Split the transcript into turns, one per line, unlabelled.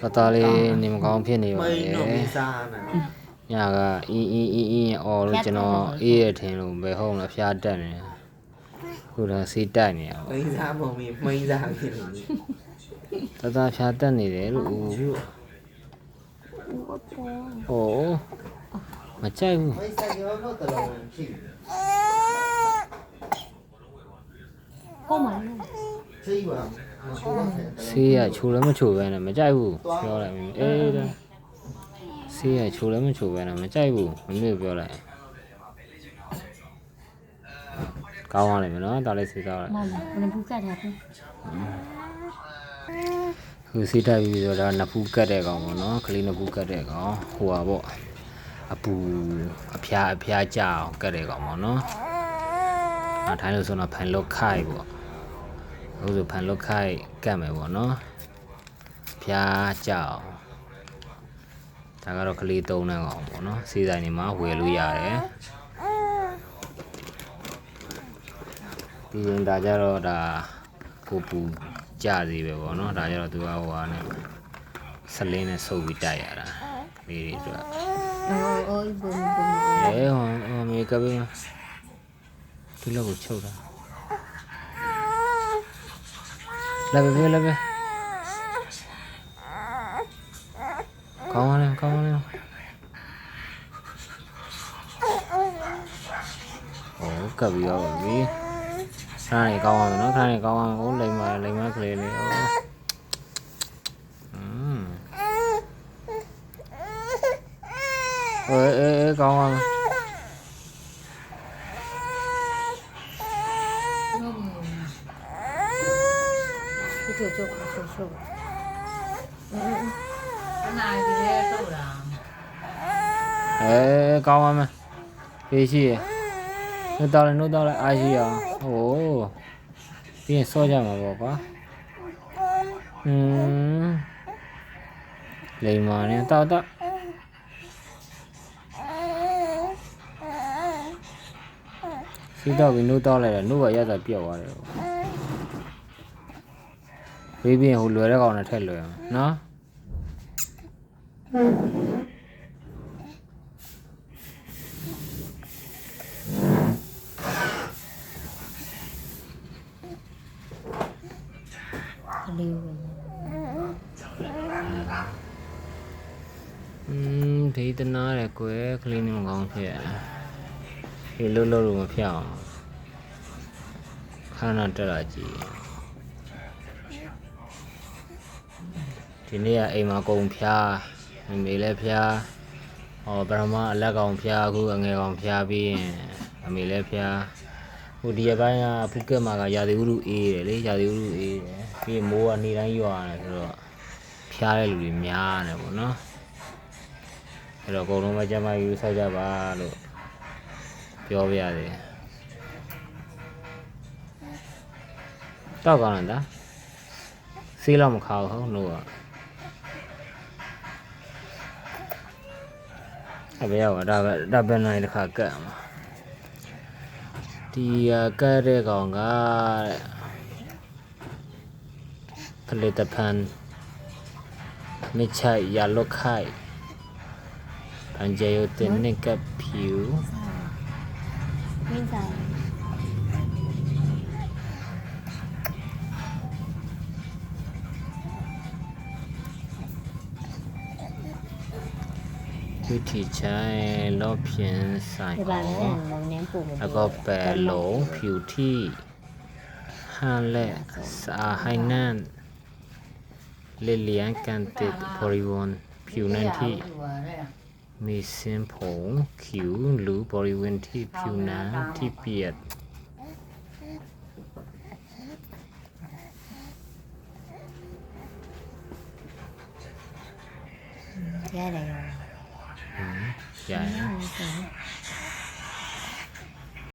တော်တော်လေးနေမကောင်းဖြစ်နေပါ
မိ
လေ
န်တော့မစားနဲ့
ညကအင်းအင်းအင်းအင်းအော်လို့ကျွန်တော်အေးရထင်လို့ဘယ်ဟုတ်မလဲဖျားတက်နေတယ်ခုတော့စီးတိုက်နေရပါ
မိန်စားပုံမီမိန်စားဖြစ်နေပြီ
တော်တော်ဖျားတက်နေတယ်လို့ဦးလို့ဟိုမကြိုက်ဘူး
မိန်စားရောတော့တော်တော်ဖြစ်
ကိုမလို့
သိပါမဟုတ်တော့တယ်
ဆေးရချိုလည်းမချိုပဲနဲ့မကြိုက်ဘူးပြောလိုက်မိအေးဒါဆေးရချိုလည်းမချိုပဲနဲ့မကြိုက်ဘူးမမေ့ပြောလိုက်ကောင်းသွားလိမ့်မယ်နော်တားလေးဆေးသားလိုက်
မမဘယ်ဘူးကတ်တာဘူး
ခုစီးတိုက်ပြီးဆိုတော့နဖူးကတ်တဲ့ကောင်ပေါ့နော်ကလေးနဖူးကတ်တဲ့ကောင်ဟိုပါပေါ့အပူအဖျားအဖျားကြအောင်ကတ်တဲ့ကောင်ပေါ့နော်အထိုင်းလို့ဆိုတော့ဖန်လုတ်ခိုက်ပေါ့ ဟိုဆိုဖန်လုတ်ခိုက်ကတ်မယ်ပေါ့နော်ဖျားကြအောင်ဒါကတော့ကလေးသုံးတဲ့ကောင်ပေါ့နော်စီးဆိုင်နေမှာဝယ်လို့ရတယ်ပြီးရင်ဒါကြတော့ဒါကိုပူကြစီပဲပေါ့နော်ဒါကြတော့သူကဟိုဟာနဲ့ဆလင်းနဲ့ဆုပ်ပြီးတိုက်ရတာကလေးတွေအတွက်
အိုးအိုးဘုံဘုံ
အဲဟိုဟိုမြေကပ်ပြီးဒီလောက်ကိုချုပ်တာ လာပဲလာပဲကောင်းပါလေကောင်းပါလေဟိုကပ်ပြီးတော့ပြီခဏနေကောင်းပါမယ်နော်ခဏနေကောင်းပါမ ကျုပ်ကျုပ်ကျုပ်
ကျုပ်
အနာကြီးလေးတော့လာ
အဲကောင်းပါမယ်ဖေးရှိရနှုတ်တော့လည်းနှုတ်တော့လည်းအားရှိရဟိုးပြီးရင်စောကြမှာပေါ့ကွာဟွန်းလိမ္မာနဲ့တော့တော့စီတော့ပြီးနှုတ်တော့လည်းနှုတ်ကရတာပြတ်သွားတယ် ဘေးပြီးရင်ဟိုလွယ်တဲ့ကောင်နဲ့ထည့်လွယ်အောင်နော်
ကလေးကို
อืมဒေသနာတယ်ကွယ်ကလေးနေမကောင်းဖြစ်ရတယ်ဒီလှုပ်လှုပ်လို့မဖြစ်အောင်ခဏတက်လာကြည့် ဒီနေ့ကအိမ်မှာကုံဖျားမိမေလည်းဖျားဟောပရမအလက်ကောင်ဖျားအခုအငယ်ကောင်ဖျားပြီးရင်အမေလည်းဖျားဟိုဒီရက်ပိုင်းကဖူးကက်မှာကရာသီဥတုအေးတယ်လေရာသီဥတုအေးတယ်ပြီးရင်မိုးကနေတိုင်းရွာတယ်ဆိုတော့ဖျားတဲ့လူတွေများတယ်ပေါ့နော်အဲ့တော့အကုန်လုံးပဲကျမယူဆိုင်ကြပါလို့ပြောပြရတယ်တောက်ကောင်းလားဒါဆေးတော့မခါဘူးဟုတ်လို့ Había Rabben ahí deja que. Tía Kare Gonga. Paleta Pan. Micha Yalo Kai. Panjayo Tene Cap Pew. ไม่ใส่ วิธีใช้ลบเพียนสายขอแล้วก็แปรโหลผิวที่ห้าและสะอาให้แน่นเลี่ยงการติดบริวณผิวนั้ที่มีเส้นผมคิ้วหรือบริเวณที่ผิวหนังที่เปียก
แย่
เหญ่
ဟုတ်ကဲ့